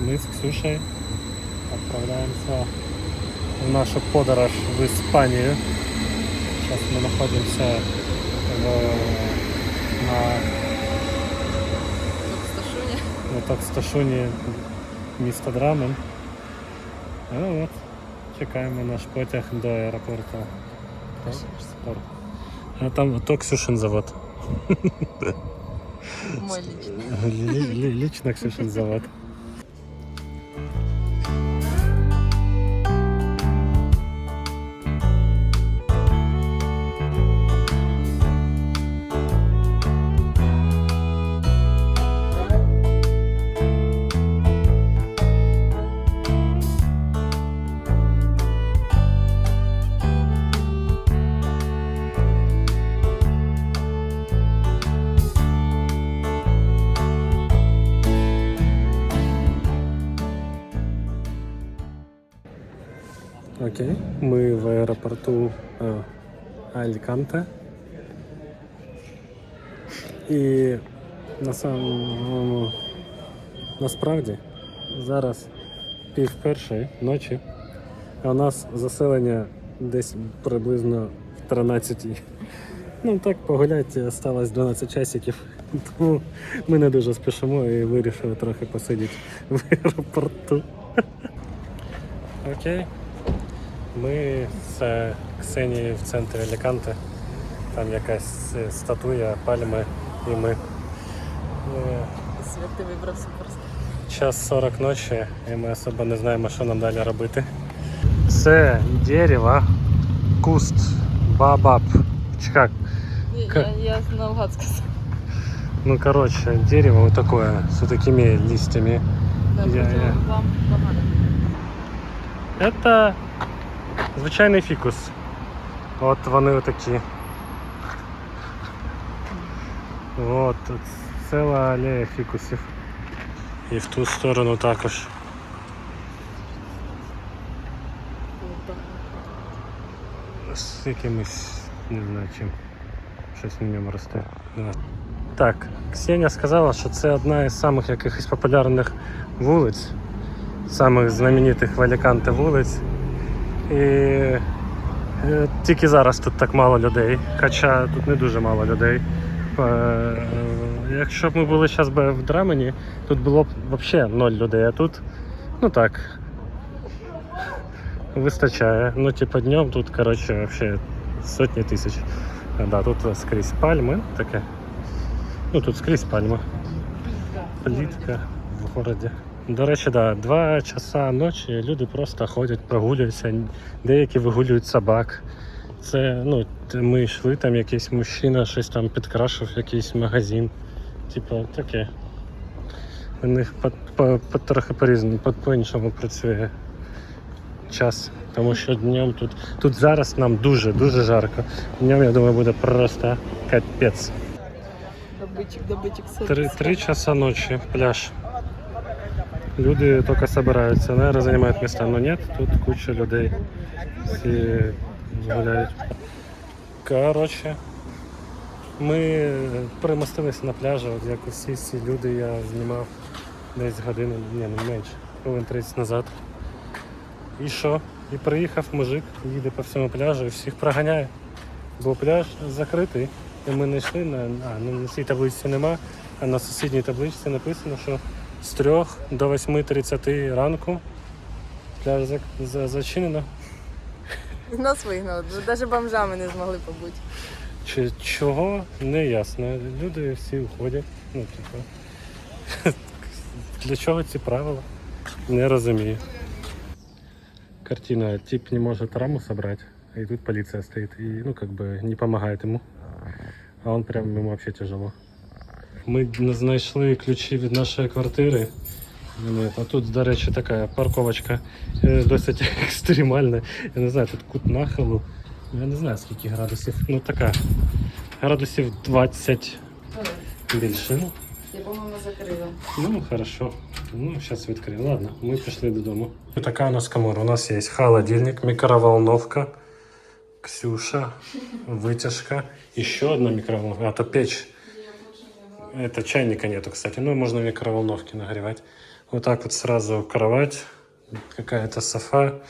мы с Ксюшей отправляемся в нашу подорож в Испанию. Сейчас мы находимся в, на, Тут Сташуня. на таксташуні міста Драмен. Ну от, чекаємо наш потяг до аеропорту. Так, А там то Ксюшин завод. Мой личный. Ли- ли- Лично Ксюшин завод. Аеропорту е, Альканте. І на самому насправді зараз пів першої ночі, а у нас заселення десь приблизно в 13. Ну так, погуляти осталось 12 часиків, тому ми не дуже спішимо і вирішили трохи посидіти в аеропорту. Окей. Ми з Ксенією в центрі Аліканте. Там якась е, статуя, пальми і ми. Е, Свет ты выбрал просто. Час 40 ночі і ми особо не знаємо, що нам далі робити. Це дерево, куст, бабаб. Чи як? Не, Как? я, я наугад сказал. Ну, короче, дерево вот такое, с вот такими листьями. Да, Я- просто я. Вам погано. Это звичайний фікус. От вони отакі. От тут ціла алея фікусів. І в ту сторону також. З якимось, не знаю чим. Щось на ньому росте. Так, Ксенія сказала, що це одна із самих якихось популярних вулиць, самих знаменитих в Аліканте вулиць. І е, тільки зараз тут так мало людей, хоча тут не дуже мало людей. Е, Якщо б ми були зараз в Драмені, тут було б взагалі ноль людей, а тут, ну так, вистачає. Ну, типу, днем тут, коротше, взагалі сотні тисяч. Да, тут скрізь пальми таке. Ну тут скрізь пальми. Плітка в городі. До речі, да, два часа ночі люди просто ходять, прогулюються, деякі вигулюють собак. Це, ну, ми йшли, там якийсь мужчина щось там підкрашив, якийсь магазин. Типу, таке. У них по, по, по, трохи по-різному, по- по-іншому працює час. Тому що днем тут. Тут зараз нам дуже-дуже жарко. Днем, я думаю, буде просто капець. Добытчик, добытчик. Три, три часа ночи, пляж. Люди только собираются, наверное, занимают места, но нет, тут куча людей. Всі гуляють. Коротше, ми примостилися на пляжі, от як усі ці люди я знімав десь годину, ні, не менше, хвилин 30 назад. І що? І приїхав мужик, їде по всьому пляжу і всіх проганяє. Бо пляж закритий. І ми не йшли на. А, ну на цій табличці нема, а на сусідній табличці написано, що з 3 до 8.30 ранку пляж зак- за- зачинено. Нас вигнали. Даже бомжами не змогли побути. Чи чого не ясно. Люди всі уходять. Ну, типу. Для чого ці правила? Не розумію. Картина. Тип не может раму собрать, и тут полиция стоит и, ну, как бы не помогает ему. А он прям ему вообще тяжело. Ми знайшли ключі від нашої квартири. А тут, до речі, така парковочка е, досить екстремальна. Я не знаю, тут кут нахилу. Я не знаю скільки градусів. Ну така. Градусів 20 більше. Ну, Я, по-моєму, закрила. Ну, хорошо. Ну, сейчас відкриємо. Ладно, ми пішли додому. Така у нас камора. У нас є холодильник, микроволновка, Ксюша, витяжка, ще одна микроволновка. А то печь. Это чайника нету, кстати. Ну, можно в микроволновке нагревать. Вот так вот сразу кровать, какая-то софа,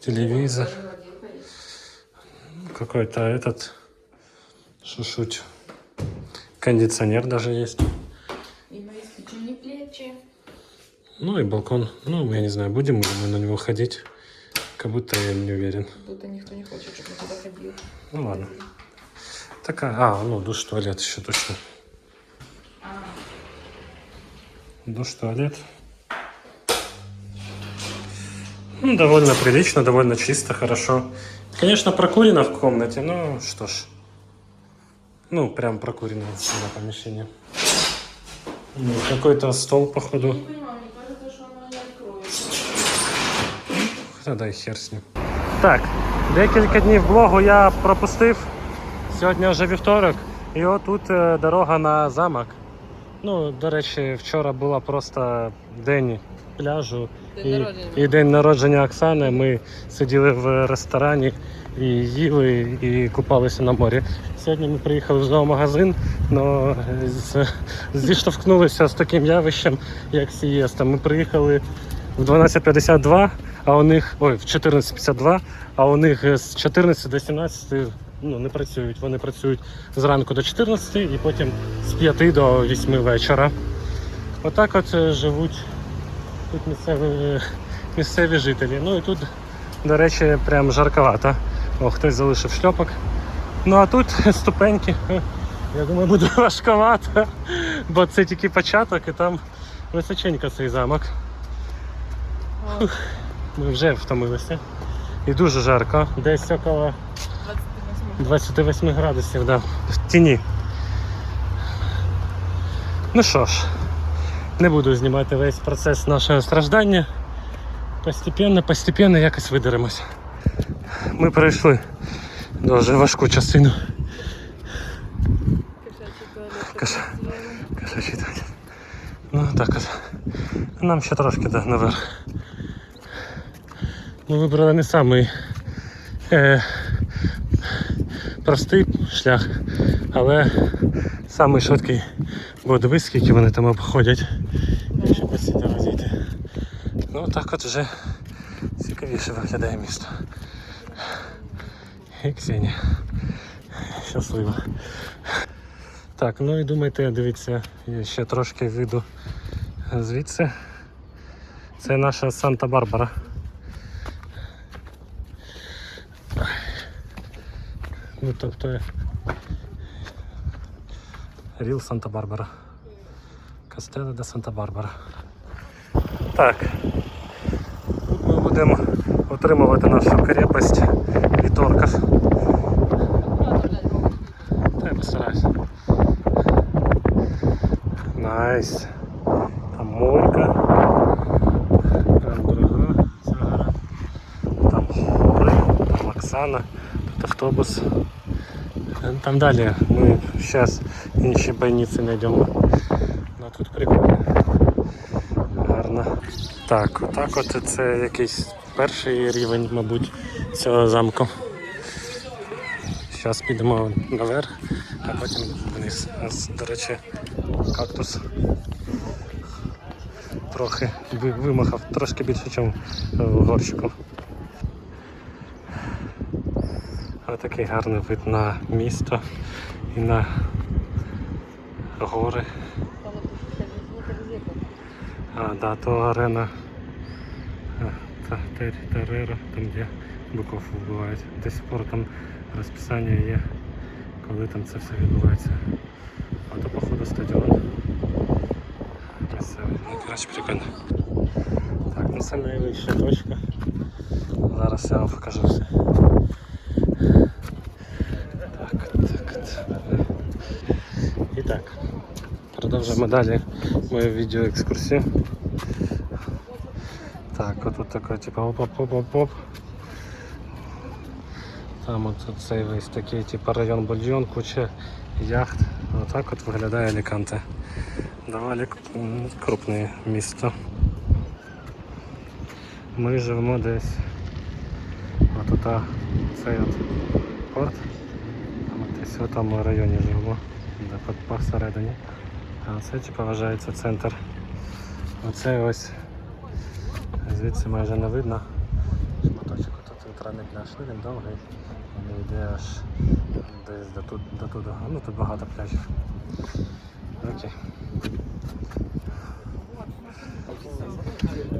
телевизор, какой-то этот шушуть. Кондиционер даже есть. І мої скічені плечі. Ну и балкон. Ну, я не знаю, будем ли мы на него ходить. Как будто я не уверен. Будто ніхто не хоче, щоб ми туди ходили. Ну ладно. Такая, а, ну душ, туалет еще точно. Душ, туалет. Ну, довольно прилично, довольно чисто, хорошо. Конечно, прокурено в комнате, но что ж. Ну, прям прокурено на помещение. Ну, Какой-то стол, походу. Не понимаю, мені кажется, що воно не відкроється. Тогда і хер з ним. Так, декілька днів блогу я пропустив. Сьогодні вже вівторок. І отут е, дорога на замок. Ну, до речі, вчора була просто день пляжу День і, народження. і день народження Оксани. Ми сиділи в ресторані і їли і купалися на морі. Сьогодні ми приїхали в зоомагазин, але зіштовхнулися з таким явищем, як сієста. Ми приїхали в 12.52, а у них ой, в 14.52, а у них з 14 до 17 ну, не працюють. Вони працюють зранку до 14 і потім з 5 до 8 вечора. Отак от е, живуть тут місцеві, е, місцеві жителі. Ну і тут, до речі, прям жарковато. О, хтось залишив шльопок. Ну а тут ступеньки. Я думаю, буде важковато, бо це тільки початок і там височенько цей замок. Ми вже втомилися. І дуже жарко. Десь около 28. 28 градусів, да. В тіні. Ну що ж, не буду знімати весь процес нашого страждання. Постепенно, постепенно якось видеремось. Ми перейшли дуже важку частину. Кошачий туалет. Ну так от. Нам ще трошки да, наверх. Ми вибрали не самий е, простий шлях, але самий швидкий. Бо дивись, скільки вони там обходять. Якщо по цій. Ну так от вже цікавіше виглядає місто. І Ксенія. Щаслива. Так, ну і думайте, дивіться, я ще трошки вийду звідси. Це наша Санта-Барбара. Ну, тобто Ріл Санта-Барбара. Кастеле де Санта-Барбара. Так. Тут ми будемо отримувати нашу крепость від орків. Та я постараюсь. Найс. Там мойка. Там друга. Там гори, там Оксана, автобус. Там далі ми зараз інші бойниці знайдемо. Ну тут прикольно. Гарно. Так, отак от це якийсь перший рівень, мабуть, цього замку. Зараз підемо наверх, а потім вниз. Ось, До речі, кактус трохи вимахав, трошки більше, ніж в горщику. Ось такий гарний вид на місто і на гори. А, да, то арена а, та, Тер- Террера, там де биков вбивають. До сих пор там розписання є, коли там це все відбувається. А то походу стадіон. Місцевий. Ну, коротше, прикольно. Так, ну це найвища точка. Зараз я вам покажу все. Так, так, так. І так. Продовжуємо далі мою відеоекскурсію. Так, отут таке, типу, оп-оп-оп-оп. Там от цей весь такий, типу, район Бульйон, куча яхт. Отак от виглядає Аліканте. Доволі крупне місто. Ми живемо десь. От цей от порт. Десь в тому районі живемо, де по- посередині. А це типу вважається центр. Оце ось звідси майже не видно. Шматочок ото центральний пляж. Ну, він довгий. Він йде аж десь до тут, до тут. Ну тут багато пляжів. Окей.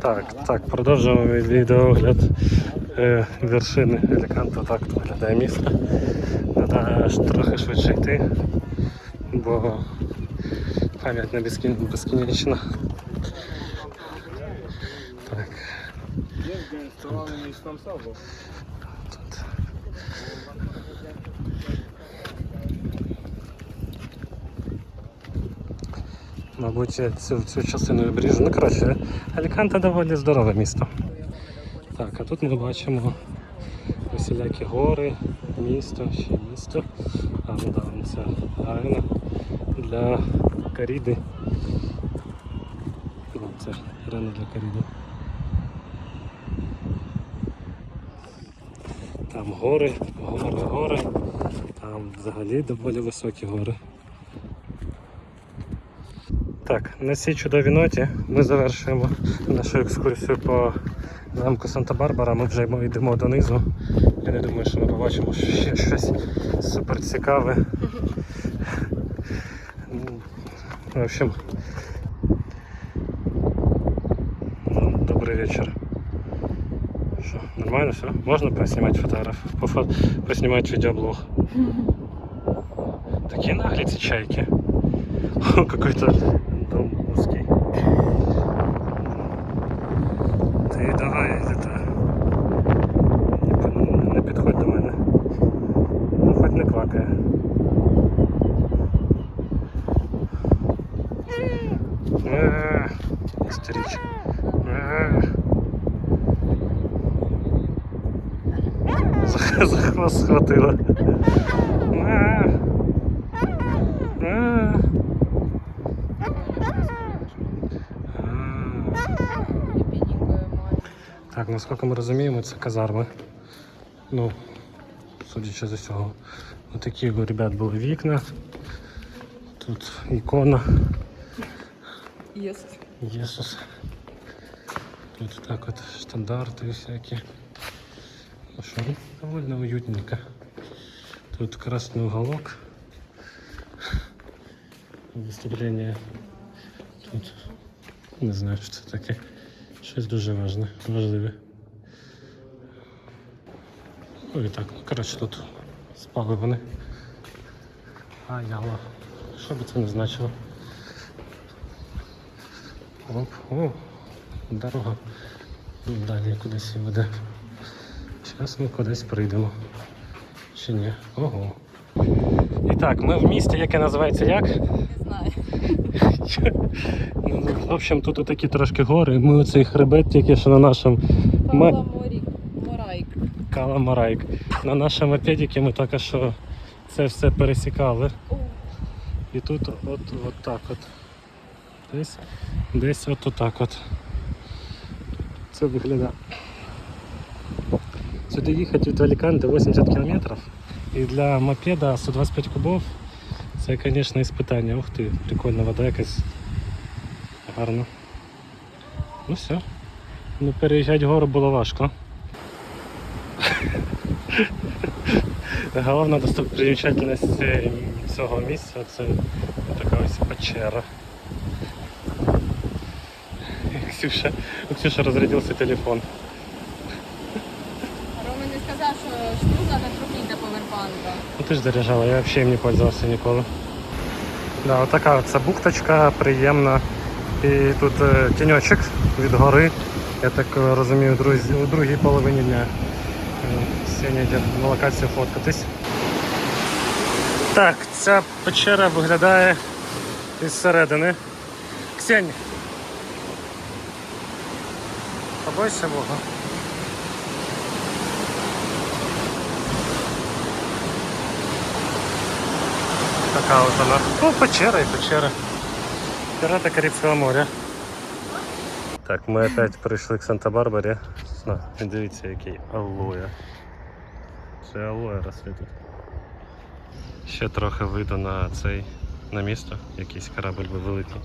Так, так, продовжуємо відеоогляд е, вершини Еліканту. Так тут виглядає місто. Треба аж трохи швидше йти, бо безкін- безкінечна. Так. Тут. Тут. Мабуть, цю, цю частину обріжу. Ну, коротше, Аліканте доволі здорове місто. Так, а тут ми бачимо усілякі гори, місто, ще місто. А, ну да, це арена для каріди. Це арена для каріди. Там гори, гори, гори. Там взагалі доволі високі гори. Так, на цій чудовій ноті ми завершуємо нашу екскурсію по замку Санта-Барбара. Ми вже йдемо донизу. Я не думаю, що ми побачимо ще щось супер цікаве. Ну, В общем, ну, добрий вечір. Що, нормально все? Можна поснімати фотограф? Пофо... Поснімати відеоблог. Такі наглі ці чайки. О, Какой-то дом узкий. Ти давай, это... не, пи- не підходь до мене. Ну, хоч не квакає. Е, Істерич. Е. За схватила. Так, наскільки ми розуміємо, це казарми. Ну, судячи з усього. Отакі у ребят були вікна. Тут ікона. Єсус. Єсус. Тут так от стандарти всякі. Ну, довольно уютненько. Тут красный уголок. Виставлення. Тут не знаю, що це таке. Щось дуже важне, важливе. Ну і так, ну коротше тут спали вони. А яла. Що би це не значило? Оп, о, дорога далі кудись веде. Зараз ми кудись прийдемо. Чи ні? Ого. І так, ми в місті, яке називається як? Не знаю. Ну, в общем, тут такі трошки гори. Ми оцей хребет тільки що на нашому ма... Морі. Морайк. Каламарайк. На нашому мопедіки ми тільки що це все пересікали. І тут от, от так от. Десь, десь от отак от. Це виглядає. Сюди їхати від Аліканте 80 км. І для мопеда 125 кубов це, звісно, іспитання. Ух ти, прикольна вода якась. Гарно. Ну все. Ну переїжджати гору було важко. Головна достопримічательність е, цього місця це така ось печера. Ксюша, у Ксюши розрядився телефон. Рома не сказав, що штука на трохи до повербанка. Ну ж заряджала, я взагалі не пользувався ніколи. Да, отака от ця бухточка приємна. І тут е, тіньочок від гори. Я так е, розумію, друзі, у другій половині дня. Е, Сьогодні йде на локацію фоткатись. Так, ця печера виглядає із середини. Ксень. Побойся Бога. Така от вона. Ну, печера і печера. Пірати Карибського моря. Так, ми опять прийшли к Санта-Барбарі. Дивіться, який алоє. Це алоє росли тут. Ще трохи видно на цей на місто, якийсь корабль великий.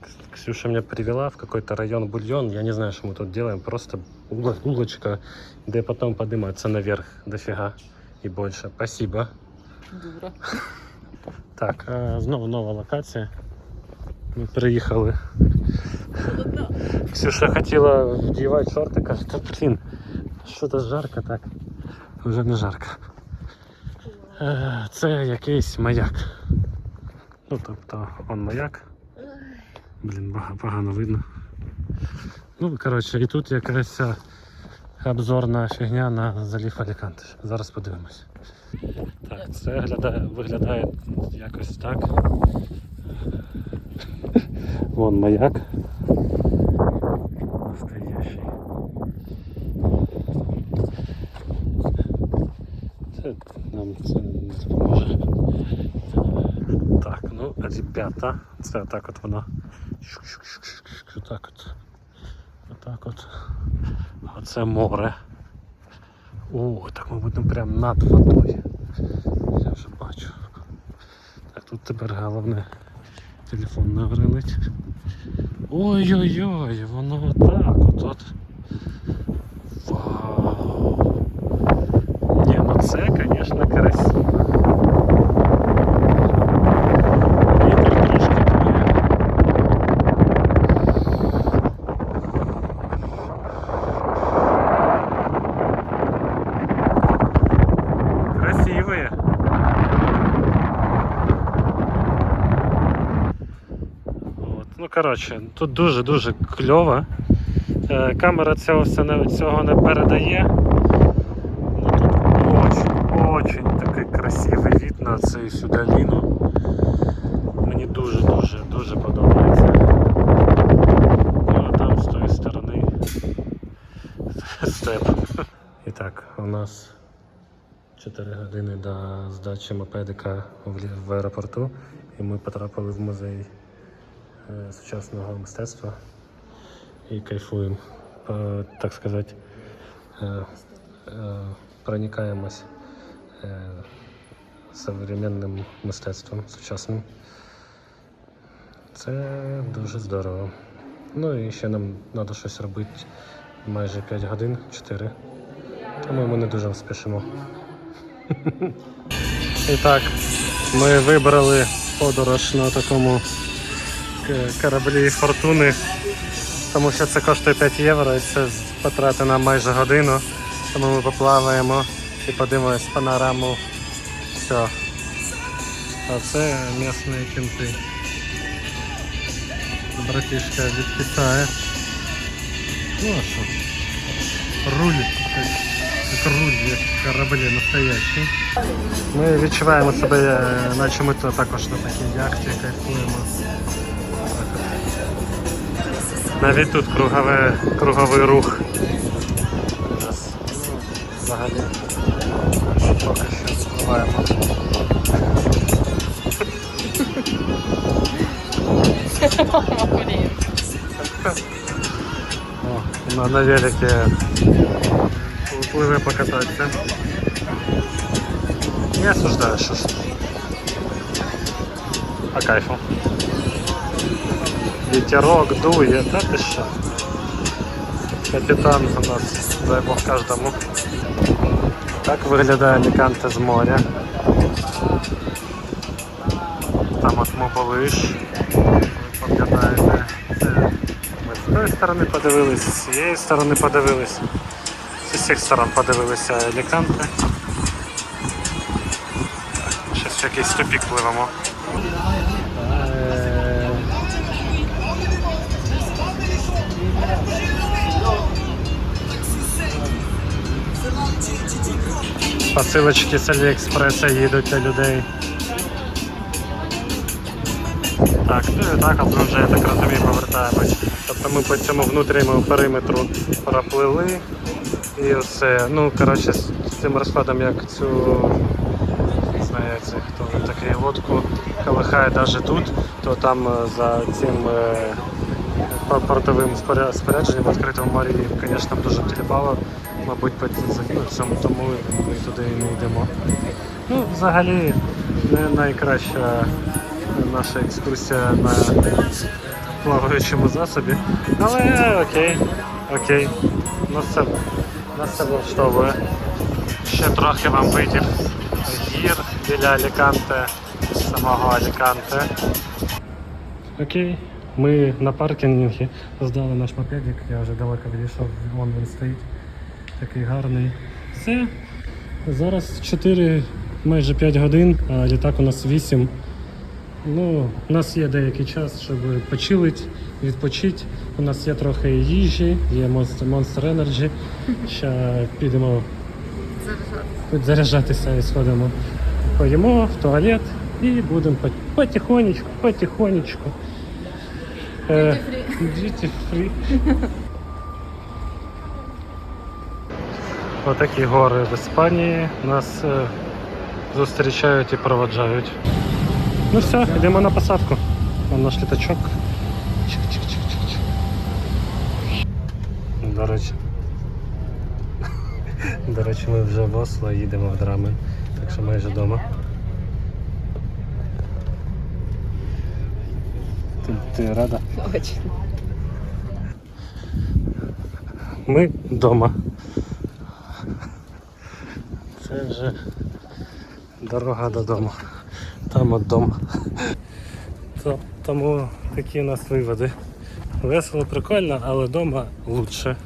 Так, Ксюша меня привела в какой-то район Бульон. Я не знаю, что мы тут делаем. Просто уло- улочка, где потом подниматься наверх дофига и больше. Спасибо. Дура. Так, е, знову нова локація. Ми приїхали. Ксюша хотіла вдівати шорти, каже, та блін, що то жарко так. Вже не жарко. Е, Це якийсь маяк. Ну, тобто, он маяк. Блін, погано видно. Ну, коротше, і тут якась обзорна фігня на залів Аліканте. Зараз подивимось. Так, це виглядає, виглядає якось так. Вон маяк. Настоящий. Це нам це не допоможе. Так, ну, ребята, це так от. Щук-щук-щук-щук, Отак от. Отак от. Оце море. О, так ми будемо прямо над водою. Я вже бачу. Так, тут тепер головне телефон наврелить. Ой-ой-ой, воно отак от. от. Вау. Ні, ну це, звісно, красиво. Вітер трошки дує. Красивые. От. Ну, коротше, тут дуже-дуже кльово. Е, камера цього, все не, цього не передає. Ну, тут очень, очень такий красивий від на цю всю долину. Мені дуже-дуже дуже подобається. Ну, а там з тої сторони степ. І так, у нас 4 години до здачі мопедика в, аеропорту, і ми потрапили в музей сучасного мистецтва і кайфуємо, так сказати, е, е, проникаємось е, современним мистецтвом сучасним. Це дуже здорово. Ну і ще нам треба щось робити майже 5 годин, 4. Тому ми не дуже спішимо. І так, ми вибрали подорож на такому кораблі фортуни, тому що це коштує 5 євро і це потратить нам майже годину. Тому ми поплаваємо і подивимось панораму. Все. А це місні кінти. Братишка від Китаю. Ну а що? Руль, як руль, як кораблі настоящий. Ми відчуваємо себе, е, наче ми то також на такій яхті кайфуємо. Навіть тут кругове, круговий рух. Взагалі. Поки що спливаємо. На, на велике пливе покататися. Не осуждаю, що ж. По кайфу. Ветерок дує, та ти що? Капітан у нас, дай Бог кожному. Так виглядає Аліканте з моря. Там от Моболиш. Ви пам'ятаєте, ми з тої сторони подивились, з цієї сторони подивились. З усіх сторон подивилися Аліканте. Щось в якийсь тупік пливемо. Посилочки з Аліекспреса їдуть для людей. Так, ну і так от ми вже, я так розумію, повертаємось. Тобто ми по цьому внутрішньому периметру проплили. І все. Ну, коротше, з цим розкладом, як цю не знаю, це, хто такий лодку колихає навіть тут, то там е, за цим е, по- портовим спорядженням відкритому морі, звісно, дуже тіліпало. Мабуть, ці- ну, тому ми туди і не йдемо. Ну, взагалі, не найкраща наша екскурсія на плаваючому засобі. Але окей, окей. Нас це, нас це влаштовує. Ще трохи вам видів гір біля Аліканте, самого Аліканте. Окей, ми на паркінгі здали наш мопедик, я вже далеко відійшов, вон він стоїть. Такий гарний. Все. Зараз 4, майже 5 годин, а літак у нас 8. Ну, у нас є деякий час, щоб почилити, відпочити. У нас є трохи їжі, є Monster, Monster Energy. Ще підемо заряджатися і сходимо. Поїмо в туалет і будемо пот- потихонечку, потихонечку. Е, Duty free. Отакі гори в Іспанії нас е, зустрічають і проводжають. Ну все, йдемо на посадку. Вон наш літачок. Чик-чик-чик-чик-чик. До речі. До речі, ми вже в Осло їдемо в Драмен, так що майже вдома. Ти, ти рада? Очень. Ми вдома. Це вже дорога додому. Там от дом. Тому такі у нас виводи. Весело, прикольно, але вдома лучше.